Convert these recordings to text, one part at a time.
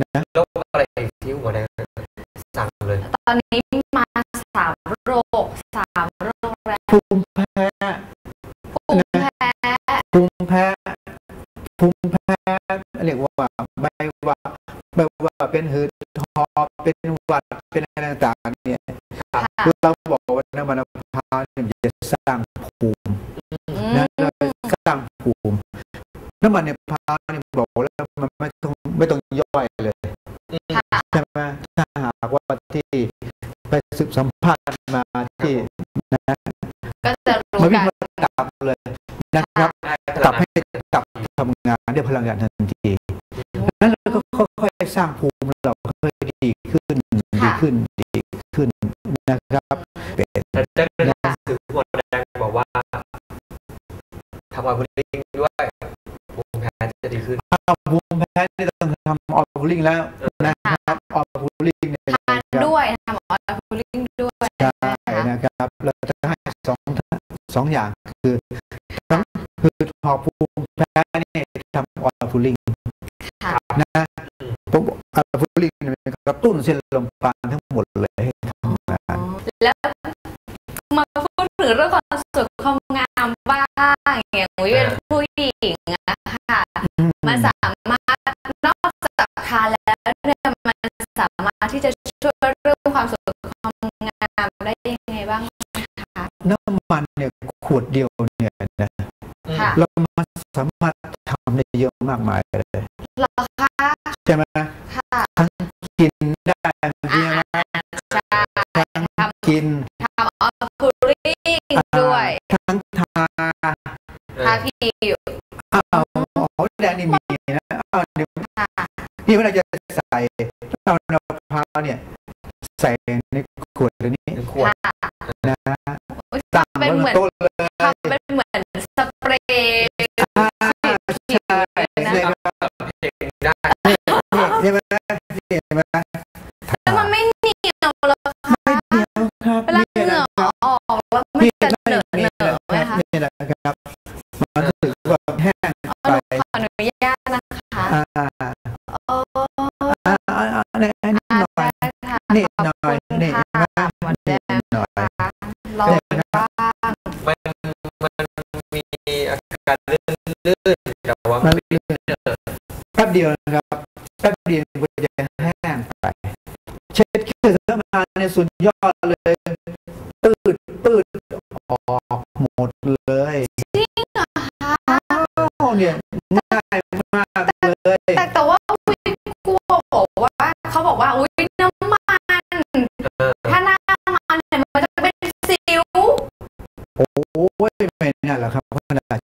นะโรคอะไรอีกที่หัวแดงสั่งเลย ตอนนี้มาสามโรคสามโรคแล้วภูมิแพ้ภูมิแพ้ภูมิแพ้ภูมิแพ้เรียกว่าไม่ว่าไม่ว่าเป็นหืดหอบเป็นหวัดเป็นอะไรต่างๆเนี่ยค่ะเราบอกว่าน้ำมันมะพร้าวเนี่ยมันจะสร้างภูมิอืมนะเราสร้างภูมิน้ำมันในมะพร้าวเนี่ยบอกแล้วมันไม่ต้องไม่ต้องย่อย ที่ไปสืบสัมภาษณ์มาที่นะก็จะรู้มาวิ่งกันมาตับเลยนะครับตับให้ตับทำงานด้วยพลังงานทันทีนั้นเราก็ค่อยๆสร้างภูมิเราค่อยๆดีขึ้นดีขึ้นดีขึ้นนะครับเป็นแต่ได้ในหนังสือหัวแดงบอกว่าทำออยล์พุดดิ้งด้วยภูมิแพ้จะดีขึ้นภูมิแพ้นี่ต้องทำออลลิงแล้วนะครับออลลิงเนี่ย ทานด้วยทำออย ล์คูลิ่งด้วยใช่นะคะนะครับ เราจะให้สองสองอย่างคือทั้งคือพอภูมิแพ้นี่ทำออลลิงค่ะนะผมออลลิงมันกระตุ้นเส้นลมปราณทั้งหมดเลยให้ทำงานแล้วมาพูดถึงเรื่องความสวยความงามบ้างอย่างวิเป็นผู้หญิงอะค่ะมันสาม น้ำมันเนี่ยขวดเดียวเนี่ยนะค่ะเรามันสามารถทำได้เยอะมากมายเลยเหรอคะใช่ไหมค่ะทั้งกินได้ใช่อ่าไหมใช่ทั้งทกินำทำออลคูลิ่งด้วยทั้งทาทาผิวอ้าวอ๋อแดงนี่มีนะอ้าวเดี๋ยวค่ะนี่เวลาจะใส่เอาน้ำมะพร้าวเนี่ย ใส่ในขวดตัวนี้เป็นขวด มือนโต๊ะเลยทำเป็นเหมือนสเปรย์ใช่ใช่ครับใช่ไหมนี่เห็นไหมแล้วมันไม่เหนียวเลยไม่เดียวครับเวลาเหงื่อออกแล้วมันนี่จะเหนอะเหนอะไหมนะคะนี่นะครับมันรู้สึกว่าแห้งไปขออนุญาตนะคะอ่าอ่าโอ้อ่าอ่านี่นี่หน่อยนี่หน่อยนี่ การลื่นๆแต่ว่ามันไม่ลื่นแป๊บเดียวนะครับแป๊บเดียวมันจะแห้งไป เช็ดเครื่องสำอางในสุดยอดเลย ตืดตืดออกหมดเลย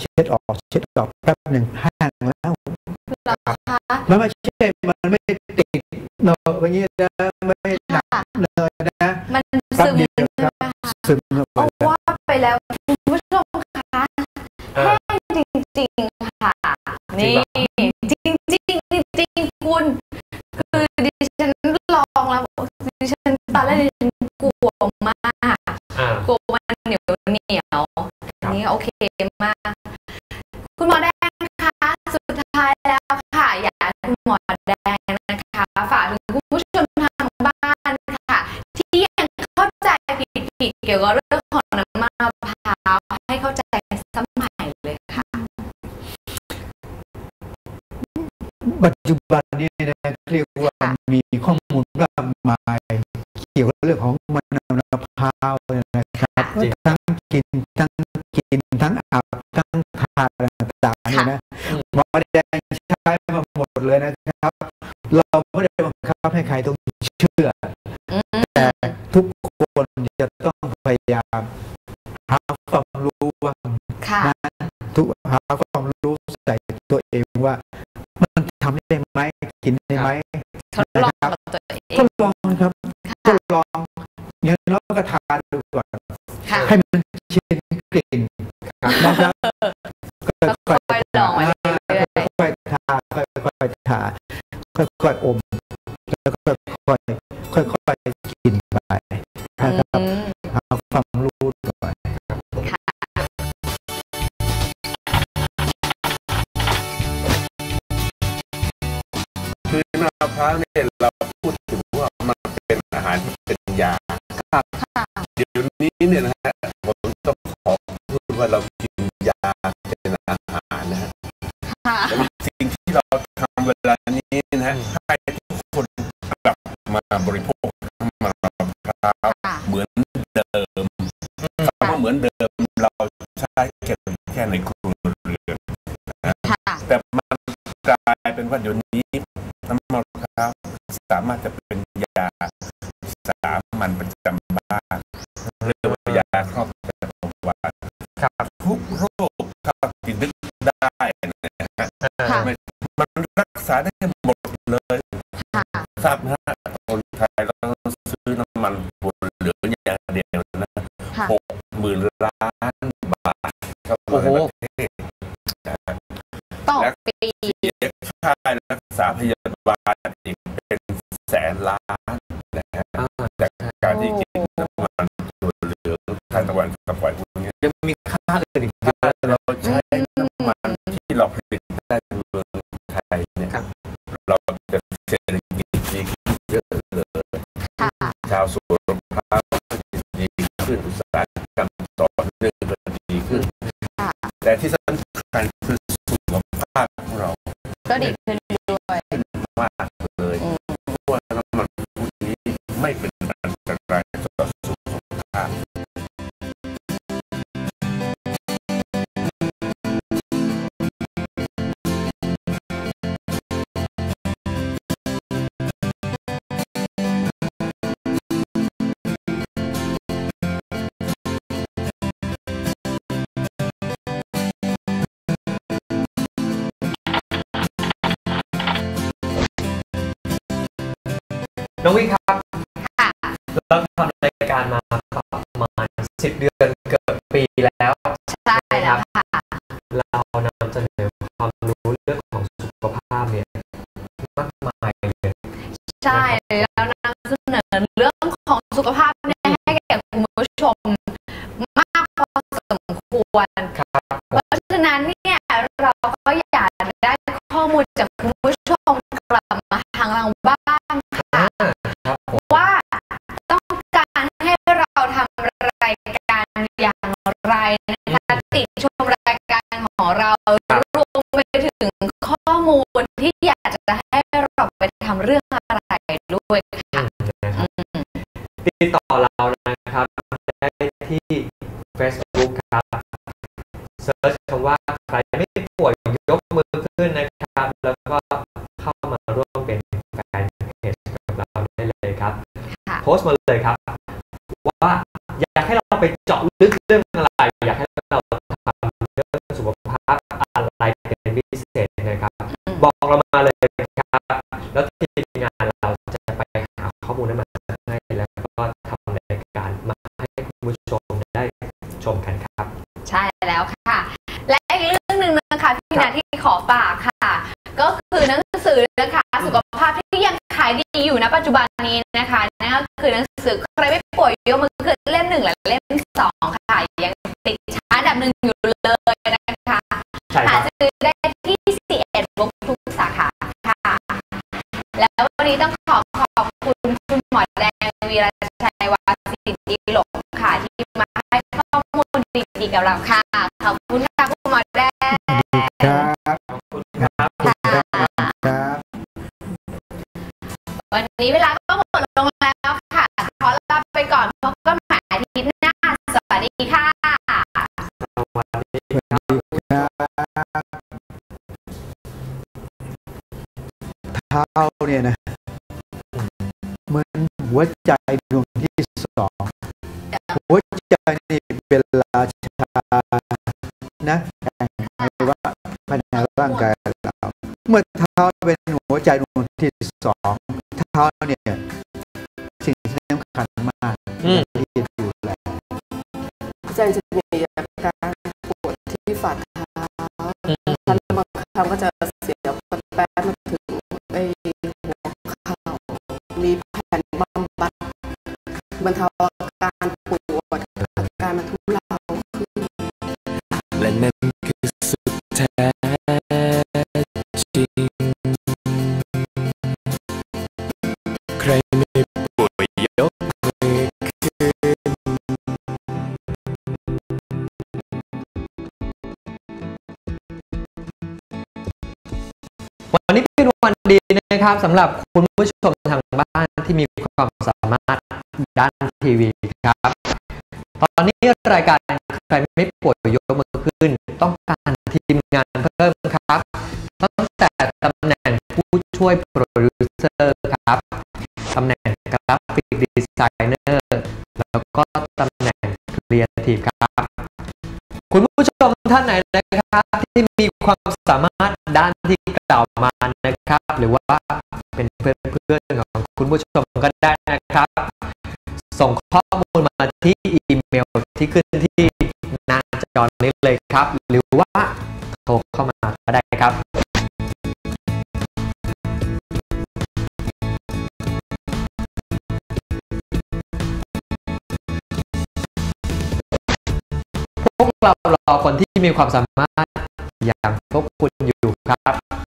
เช็ดออกเช็ดออกแป๊บหนึ่งแห้งแล้วเหรอคะมันไม่ใช่มันไม่ติดเนอะอย่างนี้นะไม่หนักค่ะเลยนะมันแป๊บซึมเดียวใช่คไหมรับคะซึมเข้าไปเอาแล้วว่าไปแล้วคุณผู้ชมคะเออแห้งจริงๆค่ะนี่จริงจริงๆจริงๆคุณคือดิฉันลองแล้วดิฉันตอนแรกดิฉันกลัวมากอ่ากลัวมันเหนียวเหนียวอันนี้โอ เคมาก คุณหมอแดงคะ สุดท้ายแล้วค่ะ อยากให้คุณหมอแดงนะคะ ฝากถึงคุณผู้ชมทางบ้านค่ะ ที่ยังเข้าใจผิดๆเกี่ยวกับเรื่องของน้ำมันมะพร้าวให้เข้าใจสมัยเลยค่ะ ปัจจุบันนี้นะเรียกว่ามีข้อมูลมากมายเกี่ยวกับเรื่องของมะนาวมะพร้าวนะครับจริงทั้งกินทั้ง กินทั้งอาบทั้งทานต่างๆเนี่ยนะหมอแดงใช้มาหมดเลยนะครับ เราไม่ได้บังคับให้ใครต้องเชื่ออืมแต่ทุกคนจะต้องพยายามหาความรู้ว่าค่ะนะทุกหาความรู้ใส่ตัวเองว่า มันทำได้ไหมกินได้ไหมทดลองกับตัวเอทงดลองครับทค่ะดลองอย่างน้อยก็ทานดูก่อนค่ะให้มันชิน กลิ่นนะครับค่อยค่อยๆลองไปเรื่อยๆค่อยๆทาค่อยๆทาค่อยๆอมแล้วก็ค่อยๆค่อยๆกินไปๆนะครับอืมหาความรู้ก่อนค่ะคือสำหรับพร้าวเนี่ยเราพูดถึงว่ามันเป็นอาหารที่เป็นยาค่ะเดี๋ยวนี้เนี่ยนะฮะ มาบริโภคน้ำมันมะพร้าวค่ะเหมือนเดิมคำว่าเหมือนเดิมเราใช้แค่แค่ในครัวเรือนค่ะแต่มันกลายเป็นว่าเดี๋ยวนี้น้ำมันมะพร้าวสามารถจะเป็นยาสามัญประจำบ้านเรียกว่ายาครอบจักรวาลครับทุกโรคถ้ากินนึกได้นะฮะค่ะไม่มันรักษาได้หมดเลยค่ะทราบนะ ล้านบาทเข้าโอ้โหประเทศนะฮะต่อปีเสียค่ารักษาพยาบาลอีกเป็นแสนล้านนะฮะอ่าจากการที่กินน้ำมันตัวเหลืองทางตะวันตกปล่อยพวกนี้ยังมีค่าอื่นอีกเยอะเลยเราใช้น้ำมันที่เราผลิตได้ในเมืองไทยเนี่ยครับเราจะเศรษฐกิจดีขึ้นเยอะเลยค่ะชาวสวนมะพร้าวก็ดีขึ้นอุตสาหกรรม แต่ที่สำคัญคือสุขภาพของเรา ก็ดีขึ้น น้องวิครับค่ะเราทำรายการมาประมาณสิบเดือนเกือบปีแล้วใช่แล้วค่ะเรานำเสนอความรู้เรื่องของสุขภาพเนี่ยมากมายเลยใช่แล้วนำเสนอเรื่องของสุขภาพเนี่ยให้แก่คุณผู้ชมมากพอสมควร ติดชมรายการของเรารวมไปถึงข้อมูลที่อยากจะให้เราไปทำเรื่องอะไรด้วยค่ะนะครับอืมติดต่อเรานะครับได้ที่ Facebook ครับเซิร์ชคำว่าใครไม่ป่วยยกมือขึ้นนะครับ แล้วก็เข้ามาร่วมเป็นแฟนเพจกับเราได้เลยครับค่ะโพสต์มาเลยครับ ว่าอยากให้เราไปเจาะลึกเรื่องอะไร ที่ขอฝากค่ะ ก็คือหนังสือนะคะสุขภาพที่ยังขายดีอยู่ณปัจจุบันนี้นะคะนั่นก็คือหนังสือใครไม่ป่วยยกมือขึ้นเล่มหนึ่งและเล่มสองค่ะยังติดชาร์ตอันดับหนึ่งอยู่เลยนะคะใช่คหารับซื้อได้ที่ C1 บุ๊กทุกสาขาค่ะ แล้ววันนี้ต้องขอขอบคุณคุณหมอแดงวีรชัยวาสินดีหลงค่ะที่มาให้ข้อมูลดีๆกับเราค่ะขอบคุณค่ะ นี้เวลาก็หมดลงแล้วค่ะขอลาไปก่อนพบกันใหม่อาทิตย์หน้า สวัสดีค่ะสวัสดีครับเท้าเนี่ยนะเหมือนหัวใจดวงที่สองหัวใจนี่เป็นราชานะแห่งไอ้ว่าภายในร่างกายเรา เมื่อเท้าเป็นหัวใจดวงที่สอง เท้าเนี่ย สิ่งที่สำคัญมากอืมที่จะดูแลใจจะมีอาการปวดที่ฝ่าเท้าท่านบางครั้งก็จะเสียแป๊บๆมาถึงไอ้หัวเข่ามีแผ่นบำบัดบรรเทาอา ดีนะครับสำหรับคุณผู้ชมทางบ้านที่มีความสามารถด้านทีวีครับ ตอนนี้รายการใครไม่ป่วยยกมือขึ้น ต้องการทีมงานเพิ่มครับตั้งแต่ตำแหน่งผู้ช่วยโปรดิวเซอร์ครับตำแหน่งกราฟิกดีไซเนอร์แล้วก็ตำแหน่งครีเอทีฟครับ คุณผู้ชมท่านไหนนะ ที่มีความสามารถด้านที่กล่าวมานะครับ หรือว่าเป็นเพื่อนเพื่อนๆของคุณผู้ชมก็ได้นะครับ ส่งข้อมูลมาที่อีเมลที่ขึ้นที่หน้าจอนี้เลยครับ หรือว่าโทรเข้ามาก็ได้ครับพวกเรารอคนที่มีความสามารถ อย่างพวกคุณอยู่ครับ